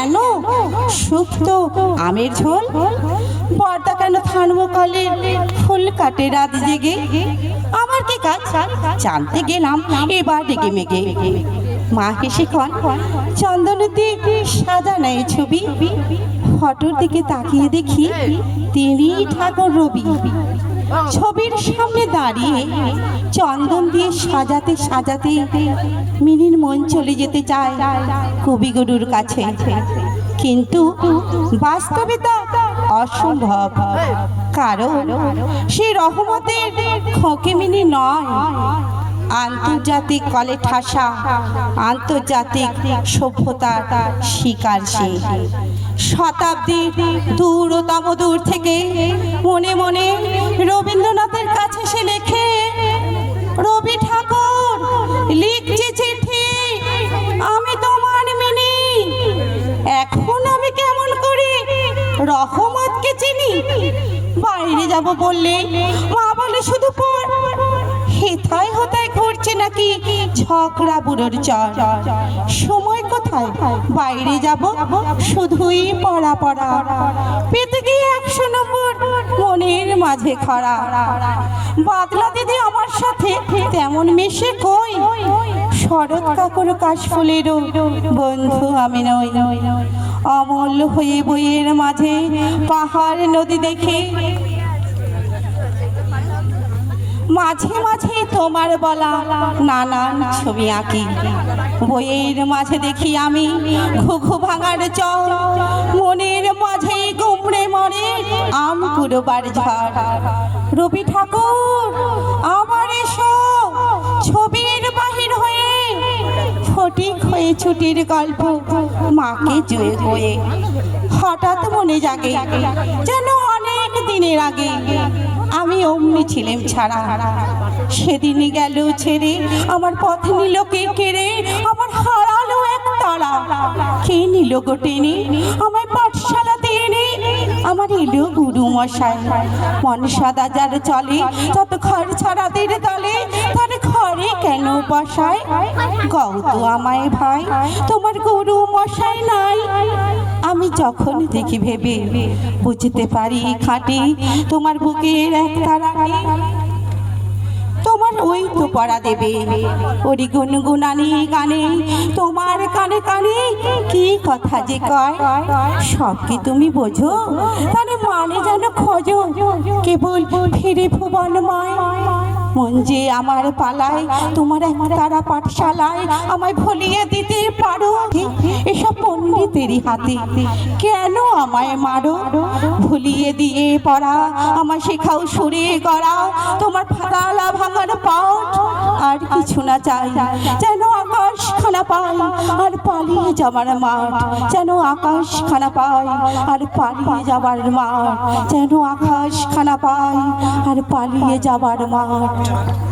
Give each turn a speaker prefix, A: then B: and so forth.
A: কেন? শুক্তো আমের ঝোল। পর্দা কেন থানবো কলে? ফুল কাটে রাত জেগে। আমার কি কাজ? জানতে গেলাম, এবার ডেকে মেগে। মা হেসে কন চন্দনতে সাজা নেয় ছবি। ফটোর দিকে তাকিয়ে দেখি তিনি ঠাকুর রবি। ছবির সামনে দাঁড়িয়ে চন্দন দিয়ে সাজাতে সাজাতে মিনির মন চলে যেতে চায় কবিগুরুর কাছে। কিন্তু বাস্তবে তা অসম্ভব। কারণ সে রহমতের খোকে মিনি নয়। আন্তর্জাতিক কলে ঠাসা, আন্তর্জাতিক সভ্যতার শিকার সে। শতাব্দীর দূরতম দূর থেকে মনে মনে বাইরে যাব বললে, মা বলে, শুধু পর। হেথায় হতায় ঘুরছে নাকি ঝগড়া বুড়োর চর সময় কোথায়? বাইরে যাব? শুধুই পড়া পড়া। পেতে গিয়ে একশো নম্বর মনের মাঝে খরা বাদলা দিদি আমার সাথে তেমন মেশে কই? শরৎ কাকুর কাশ ফুলেরও বন্ধু আমি নই। অমল হয়ে বইয়ের মাঝে পাহাড় নদী দেখে মাঝে মাঝে তোমার বলা নানান ছবি আঁকি। বইয়ের মাঝে দেখি আমি ঘুঘু ভাঙার চর মনের মাঝে গুমড়ে মরে আম কুড়োবার ঝড়। রবি ঠাকুর, আমার এসো। ছবির বাহির হয়ে ফটিক হয়ে ছুটির গল্প মাকে জুয়ে হয়ে হঠাৎ মনে জাগে যেন দিনের আগে আমি অমনি ছিলাম ছাড়া। সেদিনে গেল ছেড়ে, আমার পথ নিল কে কেড়ে, আমার হারালো এক তারা। কে নিল গোটেনি আমার আমার এলো গুরু মশাই। মন সদা যার চলে তত ঘর ছাড়াদের দলে, তার ঘরে কেন বসায়? গৌ তো আমায় ভাই, তোমার গুরু মশাই নাই। আমি যখন দেখি ভেবে, বুঝতে পারি খাটি, তোমার বুকের এক তারা তোমার ওই তো পড়া দেবে। ওরি গুনগুনানি গানে, তোমার কানে কানে কি কথা যে কয়? সব কি তুমি বোঝো? তাহলে মানে যেন খোঁজো। কেবল ফিরে ভুবনময় মন যে আমার পালায়, তোমার এক তারা পাঠশালায় আমায় ভুলিয়ে দিতে পারো। পণ্ডিতেরই হাতে। কেন আমায় মারো? ভুলিয়ে দিয়ে পড়া, আমায় শেখাও সুরে গড়া, তোমার ফাতালা ভাঙার পাঠ আর কিছু না চাই। যেন আকাশ খানা পাই আর পালিয়ে যাবার মাঠ। যেন আকাশ খানা পাই আর পালিয়ে যাবার মাঠ। যেন আকাশ খানা পাই আর পালিয়ে যাবার মাঠ।